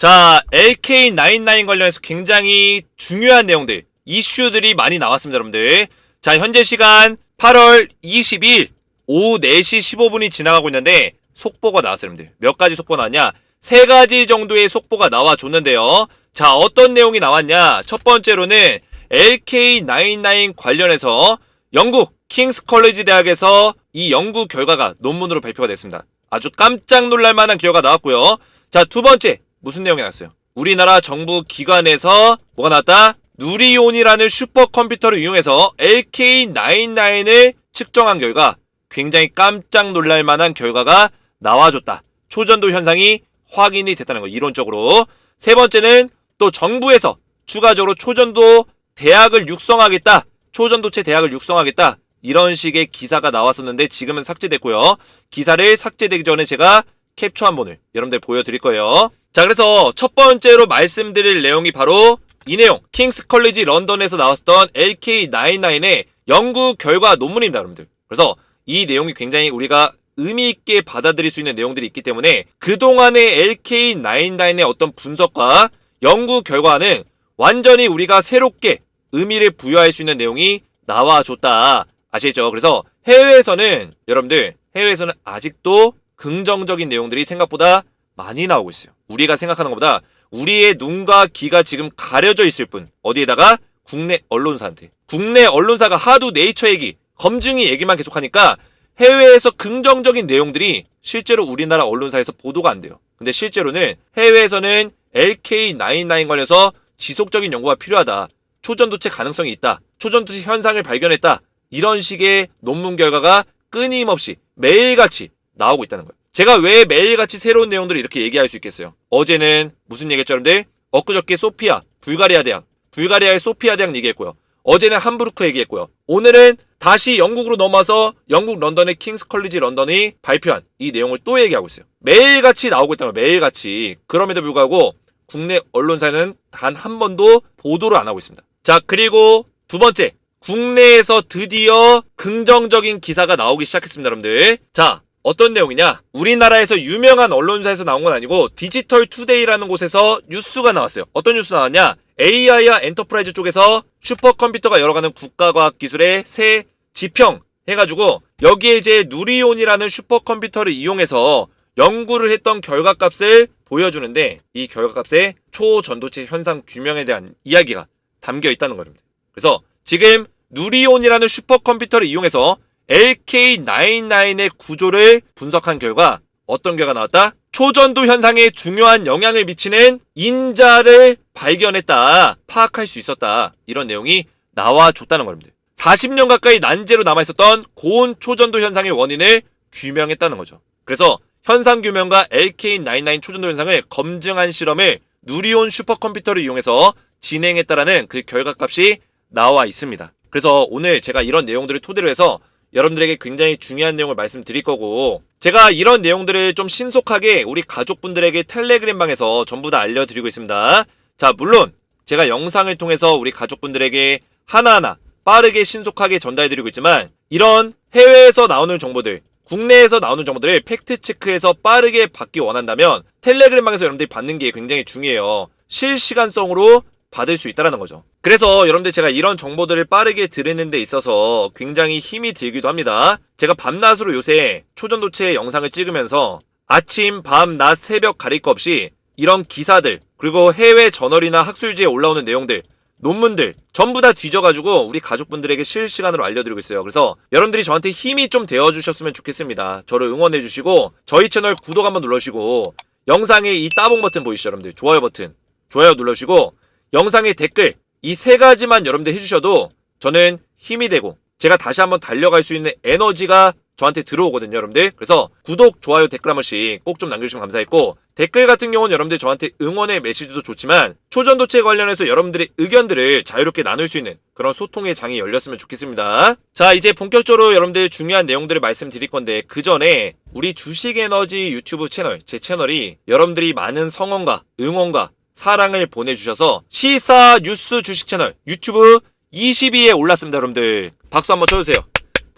자, LK99 관련해서 굉장히 중요한 내용들, 이슈들이 많이 나왔습니다, 여러분들. 자, 현재 시간 8월 22일 오후 4시 15분이 지나가고 있는데 속보가 나왔어요, 여러분들. 몇 가지 속보 나왔냐? 세 가지 정도의 속보가 나와줬는데요. 자, 어떤 내용이 나왔냐? 첫 번째로는 LK99 관련해서 영국 킹스 컬리지 대학에서 이 연구 결과가 논문으로 발표가 됐습니다. 아주 깜짝 놀랄 만한 결과가 나왔고요. 자, 두 번째. 무슨 내용이 나왔어요? 우리나라 정부 기관에서 뭐가 나왔다? 누리온이라는 슈퍼컴퓨터를 이용해서 LK99을 측정한 결과 굉장히 깜짝 놀랄 만한 결과가 나와줬다. 초전도 현상이 확인이 됐다는 거 이론적으로. 세 번째는 또 정부에서 추가적으로 초전도 대학을 육성하겠다. 초전도체 대학을 육성하겠다. 이런 식의 기사가 나왔었는데 지금은 삭제됐고요. 기사를 삭제되기 전에 제가 캡처 한 번을 여러분들 보여드릴 거예요. 자, 그래서 첫 번째로 말씀드릴 내용이 바로 이 내용. 킹스 컬리지 런던에서 나왔었던 LK99의 연구 결과 논문입니다, 여러분들. 그래서 이 내용이 굉장히 우리가 의미 있게 받아들일 수 있는 내용들이 있기 때문에 그동안의 LK99의 어떤 분석과 연구 결과는 완전히 우리가 새롭게 의미를 부여할 수 있는 내용이 나와줬다. 아시겠죠? 그래서 해외에서는 여러분들 해외에서는 아직도 긍정적인 내용들이 생각보다 많이 나오고 있어요. 우리가 생각하는 것보다 우리의 눈과 귀가 지금 가려져 있을 뿐 어디에다가 국내 언론사한테 국내 언론사가 하도 네이처 얘기 검증이 얘기만 계속하니까 해외에서 긍정적인 내용들이 실제로 우리나라 언론사에서 보도가 안 돼요. 근데 실제로는 해외에서는 LK99 관련해서 지속적인 연구가 필요하다. 초전도체 가능성이 있다. 초전도체 현상을 발견했다. 이런 식의 논문 결과가 끊임없이 매일같이 나오고 있다는 거예요. 제가 왜 매일같이 새로운 내용들을 이렇게 얘기할 수 있겠어요? 어제는 무슨 얘기했죠, 여러분들? 엊그저께 소피아, 불가리아 대학, 불가리아의 소피아 대학 얘기했고요. 어제는 함부르크 얘기했고요. 오늘은 다시 영국으로 넘어서 영국 런던의 킹스 컬리지 런던이 발표한 이 내용을 또 얘기하고 있어요. 매일같이 나오고 거예요. 매일같이. 그럼에도 불구하고 국내 언론사는 단 한 번도 보도를 안 하고 있습니다. 자, 그리고 두 번째. 국내에서 드디어 긍정적인 기사가 나오기 시작했습니다, 여러분들. 자, 어떤 내용이냐? 우리나라에서 유명한 언론사에서 나온 건 아니고 디지털 투데이라는 곳에서 뉴스가 나왔어요. 어떤 뉴스 나왔냐? AI와 엔터프라이즈 쪽에서 슈퍼컴퓨터가 열어가는 국가과학 기술의 새 지평 해가지고 여기에 이제 누리온이라는 슈퍼컴퓨터를 이용해서 연구를 했던 결과값을 보여주는데 이 결과값에 초전도체 현상 규명에 대한 이야기가 담겨 있다는 겁니다. 그래서 지금 누리온이라는 슈퍼컴퓨터를 이용해서 LK99의 구조를 분석한 결과 어떤 결과가 나왔다? 초전도 현상에 중요한 영향을 미치는 인자를 발견했다. 파악할 수 있었다. 이런 내용이 나와줬다는 겁니다. 40년 가까이 난제로 남아있었던 고온 초전도 현상의 원인을 규명했다는 거죠. 그래서 현상 규명과 LK99 초전도 현상을 검증한 실험을 누리온 슈퍼컴퓨터를 이용해서 진행했다라는 그 결과값이 나와 있습니다. 그래서 오늘 제가 이런 내용들을 토대로 해서 여러분들에게 굉장히 중요한 내용을 말씀드릴 거고 제가 이런 내용들을 좀 신속하게 우리 가족분들에게 텔레그램방에서 전부 다 알려드리고 있습니다. 자 물론 제가 영상을 통해서 우리 가족분들에게 하나하나 빠르게 신속하게 전달해드리고 있지만 이런 해외에서 나오는 정보들 국내에서 나오는 정보들을 팩트체크해서 빠르게 받기 원한다면 텔레그램방에서 여러분들이 받는 게 굉장히 중요해요. 실시간성으로 받을 수 있다는 거죠. 그래서 여러분들 제가 이런 정보들을 빠르게 드리는 데 있어서 굉장히 힘이 들기도 합니다. 제가 밤낮으로 요새 초전도체 영상을 찍으면서 아침, 밤, 낮, 새벽 가릴 거 없이 이런 기사들 그리고 해외 저널이나 학술지에 올라오는 내용들 논문들 전부 다 뒤져가지고 우리 가족분들에게 실시간으로 알려드리고 있어요. 그래서 여러분들이 저한테 힘이 좀 되어주셨으면 좋겠습니다. 저를 응원해주시고 저희 채널 구독 한번 눌러주시고 영상에 이 따봉 버튼 보이시죠 여러분들 좋아요 버튼 좋아요 눌러주시고 영상의 댓글 이 세 가지만 여러분들 해주셔도 저는 힘이 되고 제가 다시 한번 달려갈 수 있는 에너지가 저한테 들어오거든요 여러분들. 그래서 구독 좋아요 댓글 한 번씩 꼭 좀 남겨주시면 감사했고 댓글 같은 경우는 여러분들 저한테 응원의 메시지도 좋지만 초전도체 관련해서 여러분들의 의견들을 자유롭게 나눌 수 있는 그런 소통의 장이 열렸으면 좋겠습니다. 자 이제 본격적으로 여러분들 중요한 내용들을 말씀드릴 건데 그 전에 우리 주식에너지 유튜브 채널 제 채널이 여러분들이 많은 성원과 응원과 사랑을 보내주셔서 시사 뉴스 주식 채널 유튜브 20위에 올랐습니다 여러분들 박수 한번 쳐주세요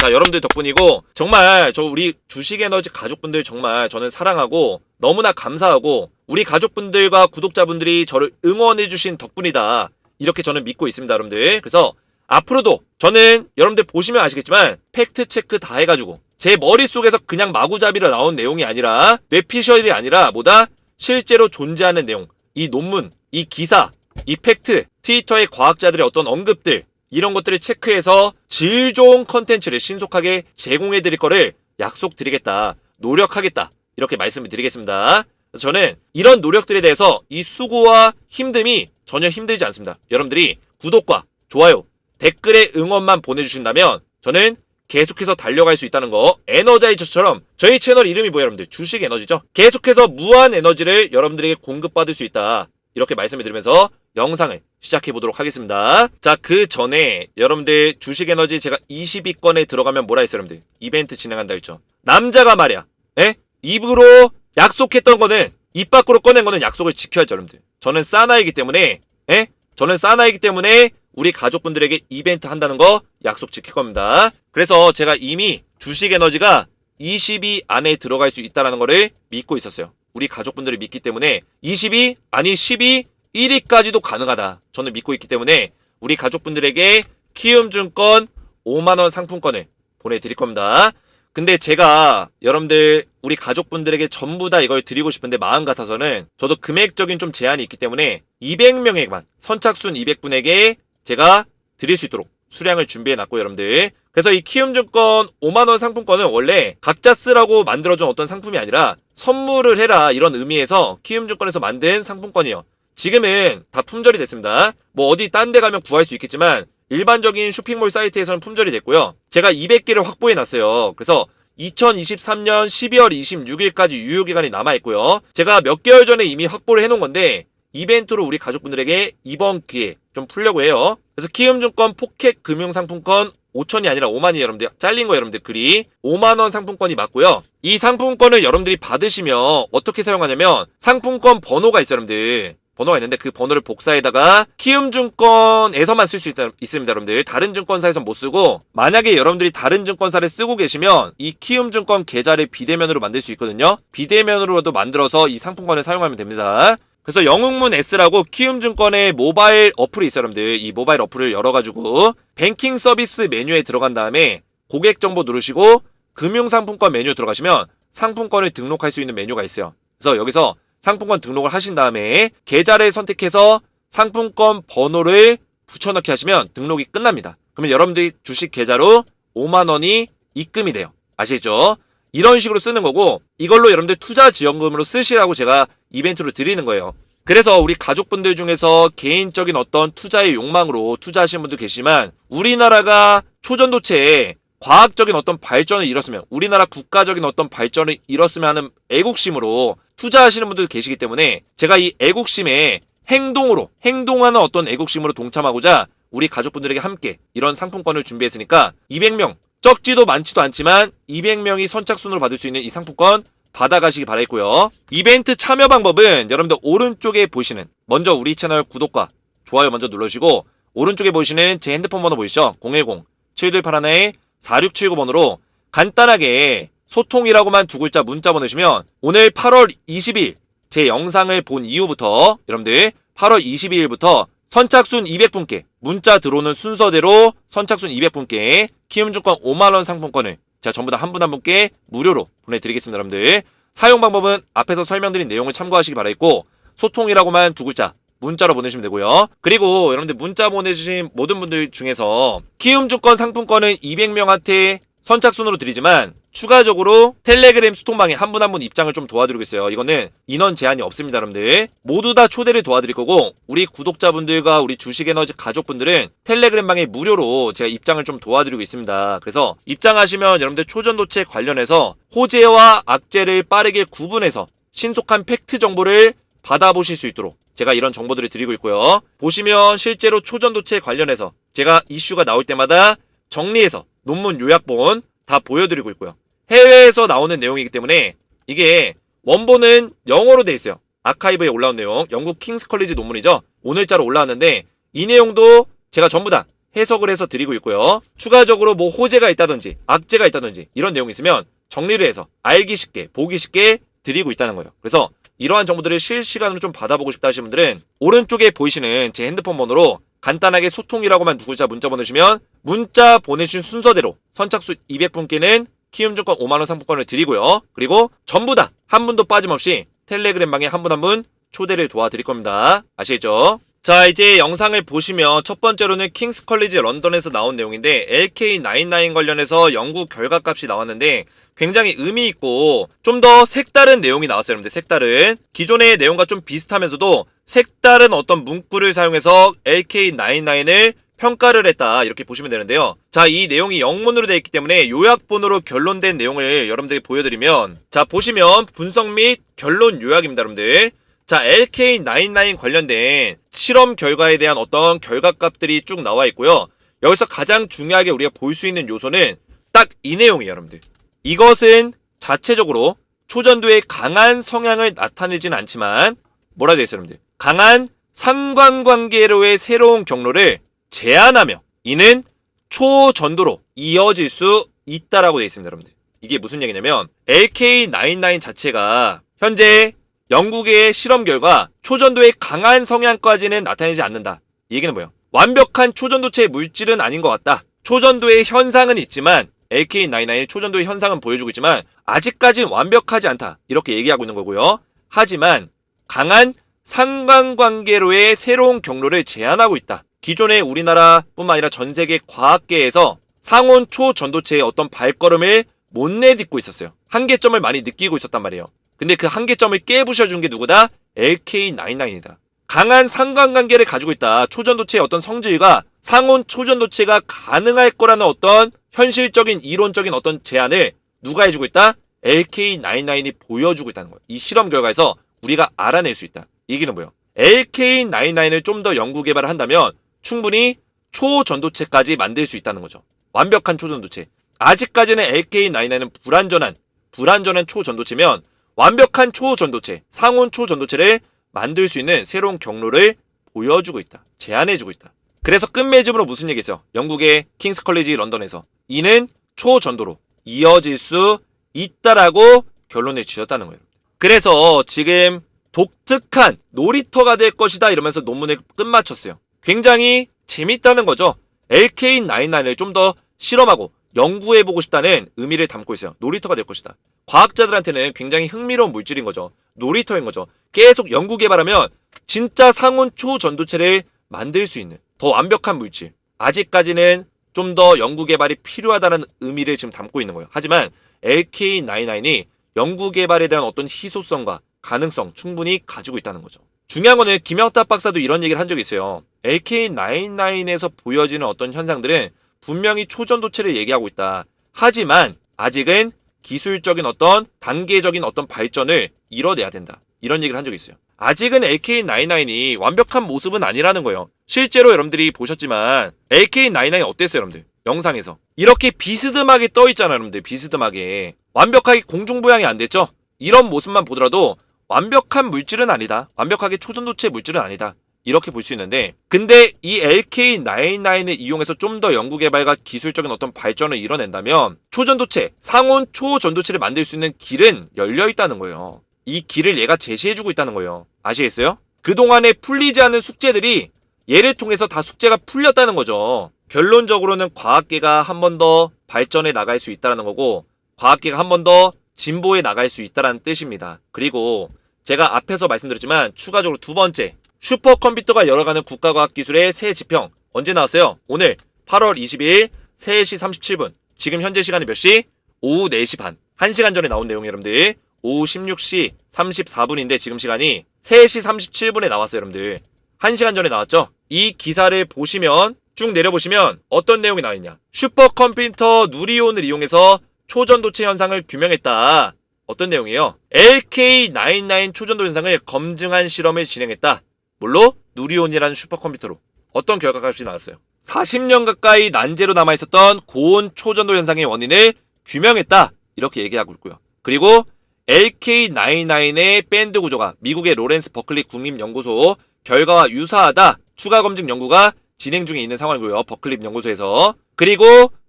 자 여러분들 덕분이고 정말 저 우리 주식 에너지 가족분들 정말 저는 사랑하고 너무나 감사하고 우리 가족분들과 구독자분들이 저를 응원해주신 덕분이다. 이렇게 저는 믿고 있습니다, 여러분들. 그래서 앞으로도 저는 여러분들 보시면 아시겠지만 팩트 체크 다 해가지고 제 머릿속에서 그냥 마구잡이로 나온 내용이 아니라 뇌피셜이 아니라 뭐다? 실제로 존재하는 내용, 이 논문, 이 기사, 이 팩트, 트위터의 과학자들의 어떤 언급들 이런 것들을 체크해서 질 좋은 컨텐츠를 신속하게 제공해 드릴 거를 약속드리겠다. 노력하겠다. 이렇게 말씀을 드리겠습니다. 저는 이런 노력들에 대해서 이 수고와 힘듦이 전혀 힘들지 않습니다. 여러분들이 구독과 좋아요, 댓글에 응원만 보내주신다면 저는 계속해서 달려갈 수 있다는 거. 에너자이저처럼 저희 채널 이름이 뭐예요 여러분들? 주식 에너지죠? 계속해서 무한 에너지를 여러분들에게 공급받을 수 있다. 이렇게 말씀을 드리면서 영상을 시작해 보도록 하겠습니다. 자 그 전에 여러분들 주식 에너지 제가 20위권에 들어가면 뭐라 했어요 여러분들? 이벤트 진행한다 했죠? 남자가 말이야. 에? 입으로 약속했던 거는 입 밖으로 꺼낸 거는 약속을 지켜야죠 여러분들. 저는 사나이기 때문에 에? 저는 사나이기 때문에 우리 가족분들에게 이벤트 한다는 거 약속 지킬 겁니다. 그래서 제가 이미 주식 에너지가 20위 안에 들어갈 수 있다는 거를 믿고 있었어요. 우리 가족분들을 믿기 때문에 20위 아니 10위 1위까지도 가능하다. 저는 믿고 있기 때문에 우리 가족분들에게 키움증권 5만원 상품권을 보내드릴 겁니다. 근데 제가 여러분들 우리 가족분들에게 전부 다 이걸 드리고 싶은데 마음 같아서는 저도 금액적인 좀 제한이 있기 때문에 200명에만 선착순 200분에게 제가 드릴 수 있도록 수량을 준비해 놨고 여러분들. 그래서 이 키움증권 5만원 상품권은 원래 각자 쓰라고 만들어준 어떤 상품이 아니라 선물을 해라 이런 의미에서 키움증권에서 만든 상품권이요. 지금은 다 품절이 됐습니다. 뭐 어디 딴 데 가면 구할 수 있겠지만 일반적인 쇼핑몰 사이트에서는 품절이 됐고요. 제가 200개를 확보해 놨어요. 그래서 2023년 12월 26일까지 유효기간이 남아있고요. 제가 몇 개월 전에 이미 확보를 해놓은 건데, 이벤트로 우리 가족분들에게 이번 기회에 좀 풀려고 해요. 그래서 키움증권 포켓 금융상품권 5천이 아니라 5만이 여러분들 잘린 거 여러분들 글이 5만 원 상품권이 맞고요. 이 상품권을 여러분들이 받으시면 어떻게 사용하냐면 상품권 번호가 있어요 여러분들. 번호가 있는데 그 번호를 복사해다가 키움증권에서만 쓸 수 있습니다 여러분들 다른 증권사에서 못 쓰고 만약에 여러분들이 다른 증권사를 쓰고 계시면 이 키움증권 계좌를 비대면으로 만들 수 있거든요 비대면으로도 만들어서 이 상품권을 사용하면 됩니다 그래서 영웅문 S라고 키움증권의 모바일 어플이 있어요 여러분들 이 모바일 어플을 열어가지고 뱅킹 서비스 메뉴에 들어간 다음에 고객 정보 누르시고 금융상품권 메뉴 들어가시면 상품권을 등록할 수 있는 메뉴가 있어요 그래서 여기서 상품권 등록을 하신 다음에 계좌를 선택해서 상품권 번호를 붙여넣기 하시면 등록이 끝납니다. 그러면 여러분들이 주식 계좌로 5만 원이 입금이 돼요. 아시죠? 이런 식으로 쓰는 거고 이걸로 여러분들 투자 지원금으로 쓰시라고 제가 이벤트로 드리는 거예요. 그래서 우리 가족분들 중에서 개인적인 어떤 투자의 욕망으로 투자하시는 분도 계시지만 우리나라가 초전도체에 과학적인 어떤 발전을 이뤘으면 우리나라 국가적인 어떤 발전을 이뤘으면 하는 애국심으로 투자하시는 분들 계시기 때문에 제가 이 애국심에 행동으로 행동하는 어떤 애국심으로 동참하고자 우리 가족분들에게 함께 이런 상품권을 준비했으니까 200명 적지도 많지도 않지만 200명이 선착순으로 받을 수 있는 이 상품권 받아가시기 바라겠고요. 이벤트 참여 방법은 여러분들 오른쪽에 보시는 먼저 우리 채널 구독과 좋아요 먼저 눌러주시고 오른쪽에 보시는 제 핸드폰 번호 보이시죠? 010 7281에 4679번으로 간단하게 소통이라고만 두 글자 문자 보내시면 오늘 8월 20일 제 영상을 본 이후부터 여러분들 8월 22일부터 선착순 200분께 문자 들어오는 순서대로 선착순 200분께 키움증권 5만원 상품권을 제가 전부 다 한 분 한 분께 무료로 보내드리겠습니다 여러분들 사용 방법은 앞에서 설명드린 내용을 참고하시기 바라겠고 소통이라고만 두 글자 문자로 보내시면 되고요. 그리고 여러분들 문자 보내주신 모든 분들 중에서 키움증권 상품권은 200명한테 선착순으로 드리지만 추가적으로 텔레그램 소통방에 한 분 한 분 입장을 좀 도와드리고 있어요. 이거는 인원 제한이 없습니다, 여러분들. 모두 다 초대를 도와드릴 거고 우리 구독자분들과 우리 주식에너지 가족분들은 텔레그램 방에 무료로 제가 입장을 좀 도와드리고 있습니다. 그래서 입장하시면 여러분들 초전도체 관련해서 호재와 악재를 빠르게 구분해서 신속한 팩트 정보를 받아보실 수 있도록 제가 이런 정보들을 드리고 있고요. 보시면 실제로 초전도체 관련해서 제가 이슈가 나올 때마다 정리해서 논문 요약본 다 보여드리고 있고요. 해외에서 나오는 내용이기 때문에 이게 원본은 영어로 돼 있어요. 아카이브에 올라온 내용, 영국 킹스 컬리지 논문이죠. 오늘자로 올라왔는데 이 내용도 제가 전부 다 해석을 해서 드리고 있고요. 추가적으로 뭐 호재가 있다든지 악재가 있다든지 이런 내용이 있으면 정리를 해서 알기 쉽게, 보기 쉽게 드리고 있다는 거예요. 그래서 이러한 정보들을 실시간으로 좀 받아보고 싶다 하시는 분들은 오른쪽에 보이시는 제 핸드폰 번호로 간단하게 소통이라고만 두 글자 문자 보내주시면 문자 보내주신 순서대로 선착순 200분께는 키움증권 5만원 상품권을 드리고요. 그리고 전부 다 한 분도 빠짐없이 텔레그램 방에 한 분 한 분 초대를 도와드릴 겁니다. 아시겠죠? 자, 이제 영상을 보시면 첫 번째로는 킹스 컬리지 런던에서 나온 내용인데 LK99 관련해서 연구 결과값이 나왔는데 굉장히 의미 있고 좀 더 색다른 내용이 나왔어요. 여러분들 색다른 기존의 내용과 좀 비슷하면서도 색다른 어떤 문구를 사용해서 LK99을 평가를 했다 이렇게 보시면 되는데요. 자, 이 내용이 영문으로 되어 있기 때문에 요약본으로 결론된 내용을 여러분들이 보여드리면 자 보시면 분석 및 결론 요약입니다, 여러분들. 자, LK99 관련된 실험 결과에 대한 어떤 결과값들이 쭉 나와 있고요. 여기서 가장 중요하게 우리가 볼 수 있는 요소는 딱 이 내용이에요, 여러분들. 이것은 자체적으로 초전도의 강한 성향을 나타내진 않지만 뭐라 되어 있어요, 여러분들? 강한 상관관계로의 새로운 경로를 제한하며 이는 초전도로 이어질 수 있다라고 되어 있습니다, 여러분들. 이게 무슨 얘기냐면 LK99 자체가 현재 영국의 실험 결과 초전도의 강한 성향까지는 나타내지 않는다. 이 얘기는 뭐예요? 완벽한 초전도체 물질은 아닌 것 같다. 초전도의 현상은 있지만 LK99의 초전도의 현상은 보여주고 있지만 아직까지는 완벽하지 않다. 이렇게 얘기하고 있는 거고요. 하지만 강한 상관관계로의 새로운 경로를 제안하고 있다. 기존의 우리나라뿐만 아니라 전 세계 과학계에서 상온 초전도체의 어떤 발걸음을 못 내딛고 있었어요. 한계점을 많이 느끼고 있었단 말이에요. 근데 그 한계점을 깨부셔준 게 누구다? LK99이다. 강한 상관관계를 가지고 있다. 초전도체의 어떤 성질과 상온 초전도체가 가능할 거라는 어떤 현실적인 이론적인 어떤 제안을 누가 해주고 있다? LK99이 보여주고 있다는 거예요. 이 실험 결과에서 우리가 알아낼 수 있다. 이 얘기는 뭐예요? LK99을 좀 더 연구 개발을 한다면 충분히 초전도체까지 만들 수 있다는 거죠. 완벽한 초전도체. 아직까지는 LK99은 불완전한 불완전한 초전도체면 완벽한 초전도체, 상온 초전도체를 만들 수 있는 새로운 경로를 보여주고 있다. 제안해주고 있다. 그래서 끝맺음으로 무슨 얘기했어? 영국의 킹스 컬리지 런던에서 이는 초전도로 이어질 수 있다라고 결론을 지었다는 거예요. 그래서 지금 독특한 놀이터가 될 것이다 이러면서 논문을 끝마쳤어요. 굉장히 재밌다는 거죠. LK99을 좀 더 실험하고 연구해보고 싶다는 의미를 담고 있어요. 놀이터가 될 것이다. 과학자들한테는 굉장히 흥미로운 물질인 거죠. 놀이터인 거죠. 계속 연구 개발하면 진짜 상온 초전도체를 만들 수 있는 더 완벽한 물질. 아직까지는 좀 더 연구 개발이 필요하다는 의미를 지금 담고 있는 거예요. 하지만 LK99이 연구 개발에 대한 어떤 희소성과 가능성 충분히 가지고 있다는 거죠. 중요한 거는 김영탁 박사도 이런 얘기를 한 적이 있어요. LK99에서 보여지는 어떤 현상들은 분명히 초전도체를 얘기하고 있다. 하지만 아직은 기술적인 어떤 단계적인 어떤 발전을 이뤄내야 된다. 이런 얘기를 한 적이 있어요. 아직은 LK99이 완벽한 모습은 아니라는 거예요. 실제로 여러분들이 보셨지만 LK99 어땠어요, 여러분들? 영상에서. 이렇게 비스듬하게 떠 있잖아요, 여러분들. 비스듬하게. 완벽하게 공중부양이 안 됐죠? 이런 모습만 보더라도 완벽한 물질은 아니다. 완벽하게 초전도체 물질은 아니다. 이렇게 볼 수 있는데 근데 이 LK99을 이용해서 좀 더 연구 개발과 기술적인 어떤 발전을 이뤄낸다면 초전도체, 상온 초전도체를 만들 수 있는 길은 열려 있다는 거예요. 이 길을 얘가 제시해주고 있다는 거예요. 아시겠어요? 그동안에 풀리지 않은 숙제들이 얘를 통해서 다 숙제가 풀렸다는 거죠. 결론적으로는 과학계가 한 번 더 발전해 나갈 수 있다는 거고 과학계가 한 번 더 진보해 나갈 수 있다는 뜻입니다. 그리고 제가 앞에서 말씀드렸지만 추가적으로 두 번째 슈퍼컴퓨터가 열어가는 국가과학기술의 새 지평 언제 나왔어요? 오늘 8월 22일 3시 37분 지금 현재 시간이 몇 시? 오후 4시 반 1시간 전에 나온 내용 여러분들 오후 16시 34분인데 지금 시간이 3시 37분에 나왔어요 여러분들 1시간 전에 나왔죠? 이 기사를 보시면 쭉 내려보시면 어떤 내용이 나와있냐 슈퍼컴퓨터 누리온을 이용해서 초전도체 현상을 규명했다 어떤 내용이에요? LK99 초전도 현상을 검증한 실험을 진행했다 물로 누리온이라는 슈퍼컴퓨터로 어떤 결과값이 나왔어요. 40년 가까이 난제로 남아 있었던 고온 초전도 현상의 원인을 규명했다. 이렇게 얘기하고 있고요. 그리고 LK99의 밴드 구조가 미국의 로렌스 버클리 국립연구소 결과와 유사하다. 추가 검증 연구가 진행 중에 있는 상황이고요. 버클리 연구소에서. 그리고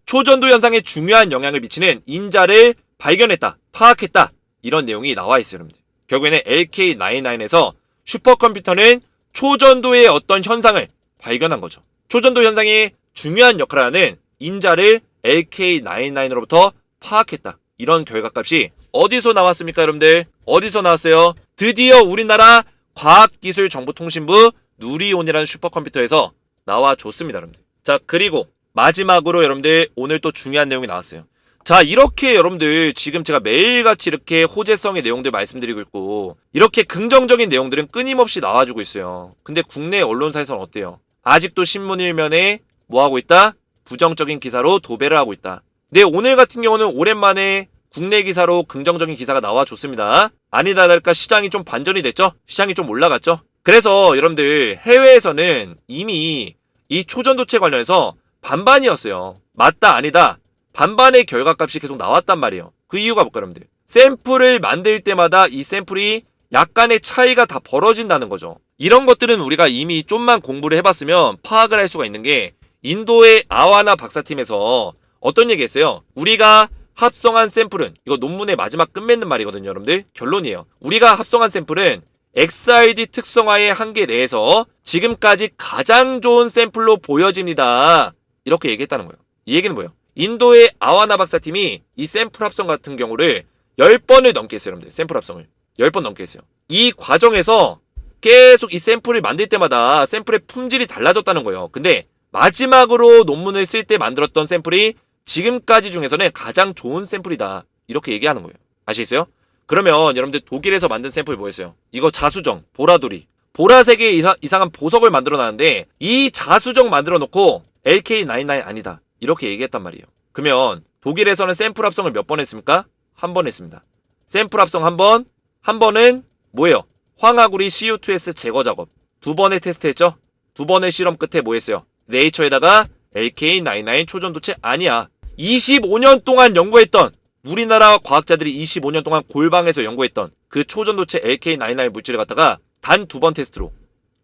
초전도 현상에 중요한 영향을 미치는 인자를 발견했다. 파악했다. 이런 내용이 나와 있어요, 여러분들. 결국에는 LK99에서 슈퍼컴퓨터는 초전도의 어떤 현상을 발견한 거죠. 초전도 현상이 중요한 역할을 하는 인자를 LK99으로부터 파악했다. 이런 결과값이 어디서 나왔습니까, 여러분들? 어디서 나왔어요? 드디어 우리나라 과학기술정보통신부 누리온이라는 슈퍼컴퓨터에서 나와줬습니다, 여러분들. 자, 그리고 마지막으로 여러분들 오늘 또 중요한 내용이 나왔어요. 자, 이렇게 여러분들 지금 제가 매일같이 이렇게 호재성의 내용들 말씀드리고 있고 이렇게 긍정적인 내용들은 끊임없이 나와주고 있어요. 근데 국내 언론사에서는 어때요? 아직도 신문 일면에 뭐 하고 있다? 부정적인 기사로 도배를 하고 있다. 네, 오늘 같은 경우는 오랜만에 국내 기사로 긍정적인 기사가 나와줬습니다. 아니다 다를까 시장이 좀 반전이 됐죠? 시장이 좀 올라갔죠? 그래서 여러분들 해외에서는 이미 이 초전도체 관련해서 반반이었어요. 맞다 아니다 반반의 결과값이 계속 나왔단 말이에요. 그 이유가 뭘까 여러분들? 샘플을 만들 때마다 이 샘플이 약간의 차이가 다 벌어진다는 거죠. 이런 것들은 우리가 이미 좀만 공부를 해봤으면 파악을 할 수가 있는 게 인도의 아와나 박사팀에서 어떤 얘기 했어요? 우리가 합성한 샘플은 이거 논문의 마지막 끝맺는 말이거든요, 여러분들. 결론이에요. 우리가 합성한 샘플은 XRD 특성화의 한계 내에서 지금까지 가장 좋은 샘플로 보여집니다. 이렇게 얘기했다는 거예요. 이 얘기는 뭐예요? 인도의 아와나 박사팀이 이 샘플 합성 같은 경우를 10번을 넘게 했어요, 여러분들. 샘플 합성을. 10번 넘게 했어요. 이 과정에서 계속 이 샘플을 만들 때마다 샘플의 품질이 달라졌다는 거예요. 근데 마지막으로 논문을 쓸 때 만들었던 샘플이 지금까지 중에서는 가장 좋은 샘플이다. 이렇게 얘기하는 거예요. 아시겠어요? 그러면 여러분들 독일에서 만든 샘플 뭐였어요? 이거 자수정, 보라돌이. 보라색의 이사, 이상한 보석을 만들어 놨는데 이 자수정 만들어 놓고 LK99 아니다. 이렇게 얘기했단 말이에요. 그러면 독일에서는 샘플 합성을 몇 번 했습니까? 한 번 했습니다. 샘플 합성 한 번, 한 번은 뭐예요? 황화구리 CO2S 제거 작업. 두 번의 테스트 했죠? 두 번의 실험 끝에 뭐 했어요? 네이처에다가 LK99 초전도체 아니야. 25년 동안 연구했던 우리나라 과학자들이 25년 동안 골방에서 연구했던 그 초전도체 LK99 물질을 갖다가 단 두 번 테스트로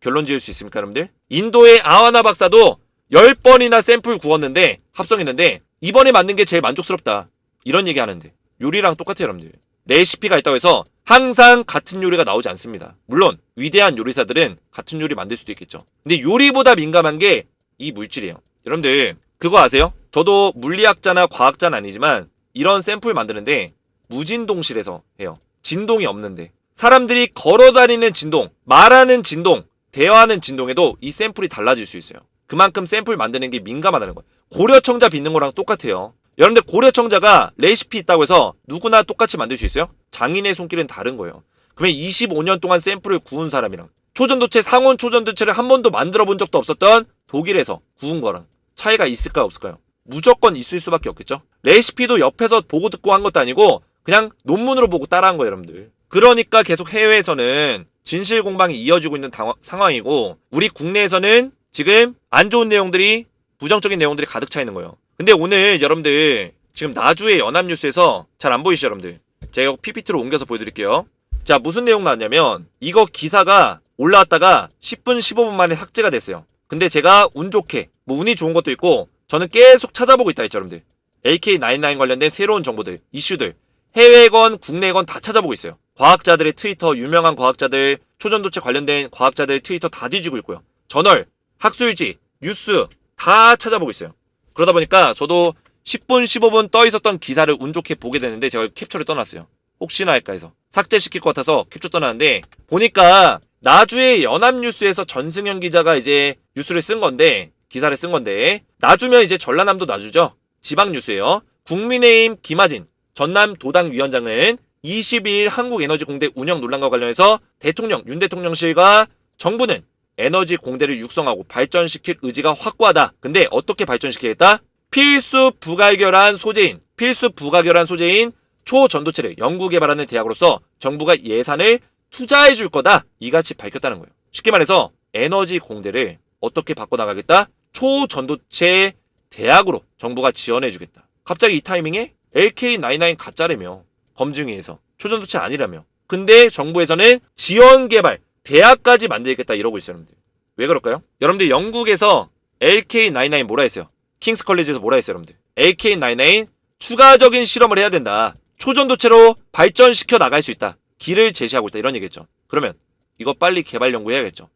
결론 지을 수 있습니까, 여러분들? 인도의 아와나 박사도 10번이나 샘플 구웠는데 합성했는데 이번에 만든 게 제일 만족스럽다. 이런 얘기 하는데 요리랑 똑같아요, 여러분들. 레시피가 있다고 해서 항상 같은 요리가 나오지 않습니다. 물론 위대한 요리사들은 같은 요리 만들 수도 있겠죠. 근데 요리보다 민감한 게 이 물질이에요. 여러분들 그거 아세요? 저도 물리학자나 과학자는 아니지만 이런 샘플 만드는데 무진동실에서 해요. 진동이 없는데 사람들이 걸어다니는 진동, 말하는 진동, 대화하는 진동에도 이 샘플이 달라질 수 있어요. 그만큼 샘플 만드는 게 민감하다는 거예요. 고려청자 빚는 거랑 똑같아요. 여러분들 고려청자가 레시피 있다고 해서 누구나 똑같이 만들 수 있어요? 장인의 손길은 다른 거예요. 그러면 25년 동안 샘플을 구운 사람이랑 초전도체 상온 초전도체를 한 번도 만들어 본 적도 없었던 독일에서 구운 거랑 차이가 있을까요 없을까요? 무조건 있을 수밖에 없겠죠. 레시피도 옆에서 보고 듣고 한 것도 아니고 그냥 논문으로 보고 따라한 거예요, 여러분들. 그러니까 계속 해외에서는 진실 공방이 이어지고 있는 당화- 상황이고 우리 국내에서는 지금 안 좋은 내용들이 부정적인 내용들이 가득 차 있는 거예요. 근데 오늘 여러분들 지금 나주의 연합뉴스에서 잘 안 보이시죠, 여러분들? 제가 PPT로 옮겨서 보여드릴게요. 자, 무슨 내용 나왔냐면 이거 기사가 올라왔다가 10분, 15분 만에 삭제가 됐어요. 근데 제가 운 좋게 뭐 운이 좋은 것도 있고 저는 계속 찾아보고 있다 했죠, 여러분들. AK99 관련된 새로운 정보들, 이슈들 해외건 국내건 다 찾아보고 있어요. 과학자들의 트위터, 유명한 과학자들, 초전도체 관련된 과학자들 트위터 다 뒤지고 있고요. 저널, 학술지, 뉴스 다 찾아보고 있어요. 그러다 보니까 저도 10분, 15분 떠 있었던 기사를 운 좋게 보게 되는데 제가 캡처를 떠났어요. 혹시나 할까 해서 삭제시킬 것 같아서 캡처 떠났는데 보니까 나주의 연합뉴스에서 전승현 기자가 이제 뉴스를 쓴 건데 기사를 쓴 건데 나주면 이제 전라남도 나주죠. 지방 뉴스예요. 국민의힘 김하진 전남 도당 위원장은 22일 한국에너지공대 운영 논란과 관련해서 대통령 윤 대통령실과 정부는 에너지 공대를 육성하고 발전시킬 의지가 확고하다. 근데 어떻게 발전시키겠다? 필수 부가결한 소재인 필수 부가결한 소재인 초전도체를 연구 개발하는 대학으로서 정부가 예산을 투자해 줄 거다. 이같이 밝혔다는 거예요. 쉽게 말해서 에너지 공대를 어떻게 바꿔나가겠다? 초전도체 대학으로 정부가 지원해 주겠다. 갑자기 이 타이밍에 LK99 가짜라며 검증위에서 초전도체 아니라며 근데 정부에서는 지원 개발 대학까지 만들겠다 이러고 있어요 여러분들 왜 그럴까요? 여러분들 영국에서 LK99 뭐라 했어요? 킹스 컬리지에서 뭐라 했어요 여러분들 LK99 추가적인 실험을 해야 된다 초전도체로 발전시켜 나갈 수 있다 길을 제시하고 있다 이런 얘기겠죠. 그러면 이거 빨리 개발 연구해야겠죠.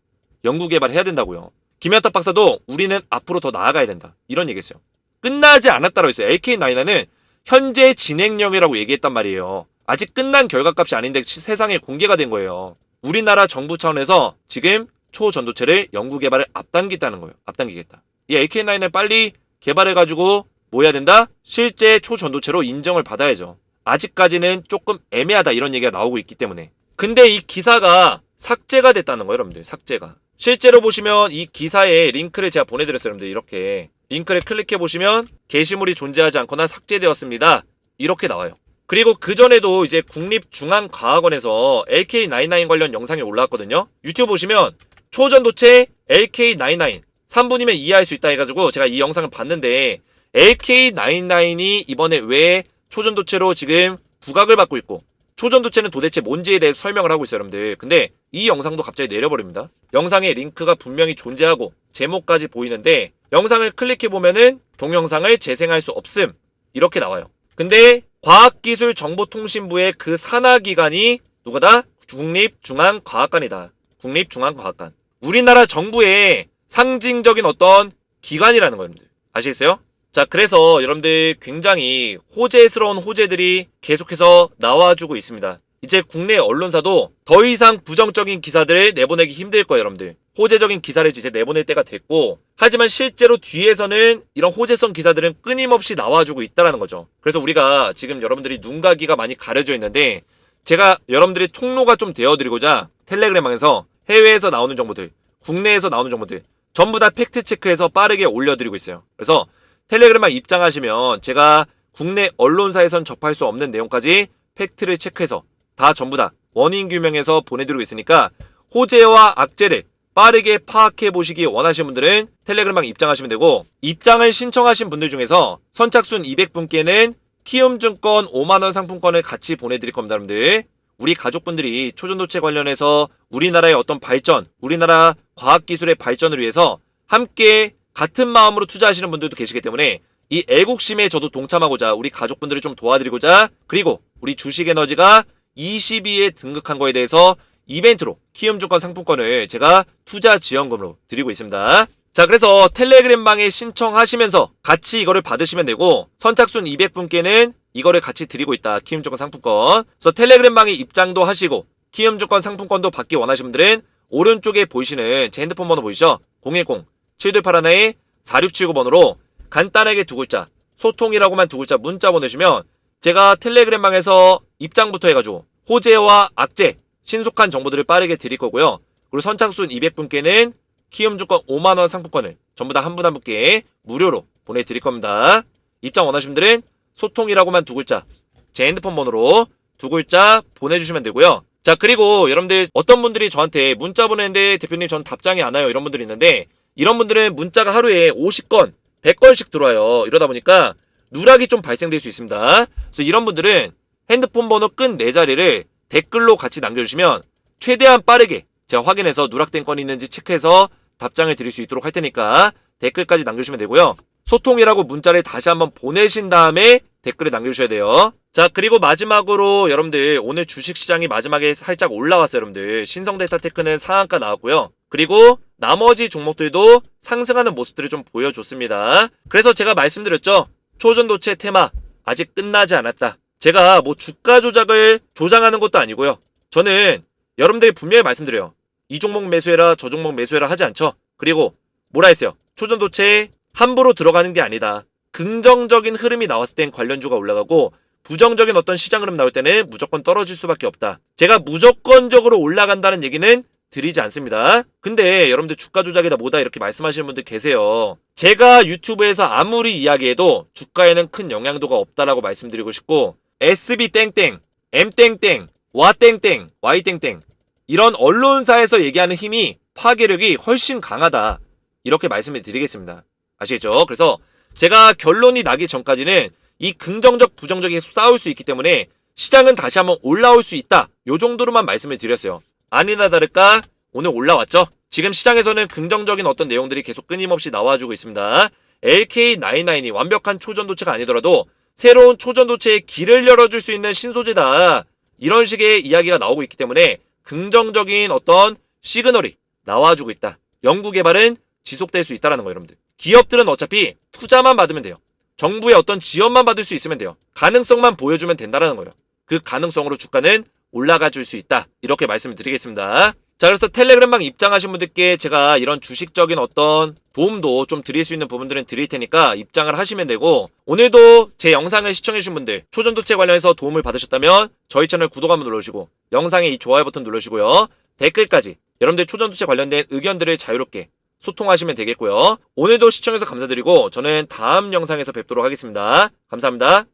연구 개발해야 된다고요. 김현탁 박사도 우리는 앞으로 더 나아가야 된다 이런 얘기했어요. 끝나지 않았다고 했어요. LK99는 현재 진행형이라고 얘기했단 말이에요. 아직 끝난 결과값이 아닌데 시- 세상에 공개가 된 거예요. 우리나라 정부 차원에서 지금 초전도체를 연구 개발을 앞당기겠다는 거예요. 앞당기겠다. 이 LK9을 빨리 개발해가지고 뭐 해야 된다? 실제 초전도체로 인정을 받아야죠. 아직까지는 조금 애매하다 이런 얘기가 나오고 있기 때문에. 근데 이 기사가 삭제가 됐다는 거예요, 여러분들. 삭제가. 실제로 보시면 이 기사에 링크를 제가 보내드렸어요, 여러분들. 이렇게. 링크를 클릭해 보시면 게시물이 존재하지 않거나 삭제되었습니다. 이렇게 나와요. 그리고 그전에도 이제 국립중앙과학원에서 LK99 관련 영상이 올라왔거든요. 유튜브 보시면 초전도체 LK99 3분이면 이해할 수 있다 해가지고 제가 이 영상을 봤는데 LK99이 이번에 왜 초전도체로 지금 부각을 받고 있고 초전도체는 도대체 뭔지에 대해 설명을 하고 있어요 여러분들. 근데 이 영상도 갑자기 내려버립니다. 영상에 링크가 분명히 존재하고 제목까지 보이는데 영상을 클릭해보면은 동영상을 재생할 수 없음. 이렇게 나와요. 근데 과학기술정보통신부의 그 산하기관이 누가다? 국립중앙과학관이다 국립중앙과학관 우리나라 정부의 상징적인 어떤 기관이라는 겁니다. 아시겠어요? 자, 그래서 여러분들 굉장히 호재스러운 호재들이 계속해서 나와주고 있습니다. 이제 국내 언론사도 더 이상 부정적인 기사들을 내보내기 힘들 거예요, 여러분들. 호재적인 기사를 이제 내보낼 때가 됐고, 하지만 실제로 뒤에서는 이런 호재성 기사들은 끊임없이 나와주고 있다라는 거죠. 그래서 우리가 지금 여러분들이 눈가기가 많이 가려져 있는데, 제가 여러분들이 통로가 좀 되어드리고자 텔레그램방에서 해외에서 나오는 정보들, 국내에서 나오는 정보들 전부 다 팩트 체크해서 빠르게 올려드리고 있어요. 그래서 텔레그램만 입장하시면 제가 국내 언론사에선 접할 수 없는 내용까지 팩트를 체크해서 다 전부 다 원인 규명해서 보내드리고 있으니까 호재와 악재를 빠르게 파악해 보시기 원하시는 분들은 텔레그램방 입장하시면 되고 입장을 신청하신 분들 중에서 선착순 200분께는 키움증권 5만원 상품권을 같이 보내드릴 겁니다, 여러분들. 우리 가족분들이 초전도체 관련해서 우리나라의 어떤 발전, 우리나라 과학기술의 발전을 위해서 함께 같은 마음으로 투자하시는 분들도 계시기 때문에 이 애국심에 저도 동참하고자 우리 가족분들을 좀 도와드리고자 그리고 우리 주식에너지가 22에 등극한 거에 대해서 이벤트로 키움증권 상품권을 제가 투자 지원금으로 드리고 있습니다. 자, 그래서 텔레그램방에 신청하시면서 같이 이거를 받으시면 되고 선착순 200분께는 이거를 같이 드리고 있다. 키움증권 상품권. 그래서 텔레그램방에 입장도 하시고 키움증권 상품권도 받기 원하시는 분들은 오른쪽에 보이시는 제 핸드폰 번호 보이시죠? 010-7281의 4679번으로 간단하게 두 글자 소통이라고만 두 글자 문자 보내주시면 제가 텔레그램방에서 입장부터 해가지고 호재와 악재 신속한 정보들을 빠르게 드릴 거고요. 그리고 선착순 200분께는 키움 주권 5만원 상품권을 전부 다 한 분 한 분께 무료로 보내드릴 겁니다. 입장 원하시는 분들은 소통이라고만 두 글자 제 핸드폰 번호로 두 글자 보내주시면 되고요. 자 그리고 여러분들 어떤 분들이 저한테 문자 보내는데 대표님 전 답장이 안 와요 이런 분들이 있는데 이런 분들은 문자가 하루에 50건 100건씩 들어와요 이러다 보니까 누락이 좀 발생될 수 있습니다 그래서 이런 분들은 핸드폰 번호 끈 네 자리를 댓글로 같이 남겨주시면 최대한 빠르게 제가 확인해서 누락된 건이 있는지 체크해서 답장을 드릴 수 있도록 할 테니까 댓글까지 남겨주시면 되고요 소통이라고 문자를 다시 한번 보내신 다음에 댓글을 남겨주셔야 돼요. 자, 그리고 마지막으로 여러분들 오늘 주식시장이 마지막에 살짝 올라왔어요, 여러분들. 신성데이터 테크는 상한가 나왔고요. 그리고 나머지 종목들도 상승하는 모습들을 좀 보여줬습니다. 그래서 제가 말씀드렸죠. 초전도체 테마 아직 끝나지 않았다. 제가 뭐 주가 조작을 조장하는 것도 아니고요. 저는 여러분들이 분명히 말씀드려요. 이 종목 매수해라, 저 종목 매수해라 하지 않죠. 그리고 뭐라 했어요? 초전도체에 함부로 들어가는 게 아니다. 긍정적인 흐름이 나왔을 땐 관련주가 올라가고 부정적인 어떤 시장 흐름 나올 때는 무조건 떨어질 수밖에 없다. 제가 무조건적으로 올라간다는 얘기는 드리지 않습니다. 근데 여러분들 주가 조작이다 뭐다 이렇게 말씀하시는 분들 계세요. 제가 유튜브에서 아무리 이야기해도 주가에는 큰 영향도가 없다라고 말씀드리고 싶고 SB 땡땡, M 땡땡, 와 땡땡, Y 땡땡 이런 언론사에서 얘기하는 힘이 파괴력이 훨씬 강하다. 이렇게 말씀을 드리겠습니다. 아시겠죠? 그래서 제가 결론이 나기 전까지는 이 긍정적 부정적이 싸울 수 있기 때문에 시장은 다시 한번 올라올 수 있다. 요 정도로만 말씀을 드렸어요. 아니나 다를까 오늘 올라왔죠. 지금 시장에서는 긍정적인 어떤 내용들이 계속 끊임없이 나와주고 있습니다. LK99이 완벽한 초전도체가 아니더라도 새로운 초전도체의 길을 열어줄 수 있는 신소재다. 이런 식의 이야기가 나오고 있기 때문에 긍정적인 어떤 시그널이 나와주고 있다. 연구 개발은 지속될 수 있다라는 거예요, 여러분들. 기업들은 어차피 투자만 받으면 돼요. 정부의 어떤 지원만 받을 수 있으면 돼요. 가능성만 보여주면 된다라는 거예요. 그 가능성으로 주가는 올라가 줄 수 있다. 이렇게 말씀을 드리겠습니다. 자, 그래서 텔레그램방 입장하신 분들께 제가 이런 주식적인 어떤 도움도 좀 드릴 수 있는 부분들은 드릴 테니까 입장을 하시면 되고, 오늘도 제 영상을 시청해주신 분들, 초전도체 관련해서 도움을 받으셨다면 저희 채널 구독 한번 눌러주시고, 영상에 이 좋아요 버튼 눌러주시고요. 댓글까지 여러분들 초전도체 관련된 의견들을 자유롭게 소통하시면 되겠고요. 오늘도 시청해서 감사드리고, 저는 다음 영상에서 뵙도록 하겠습니다. 감사합니다.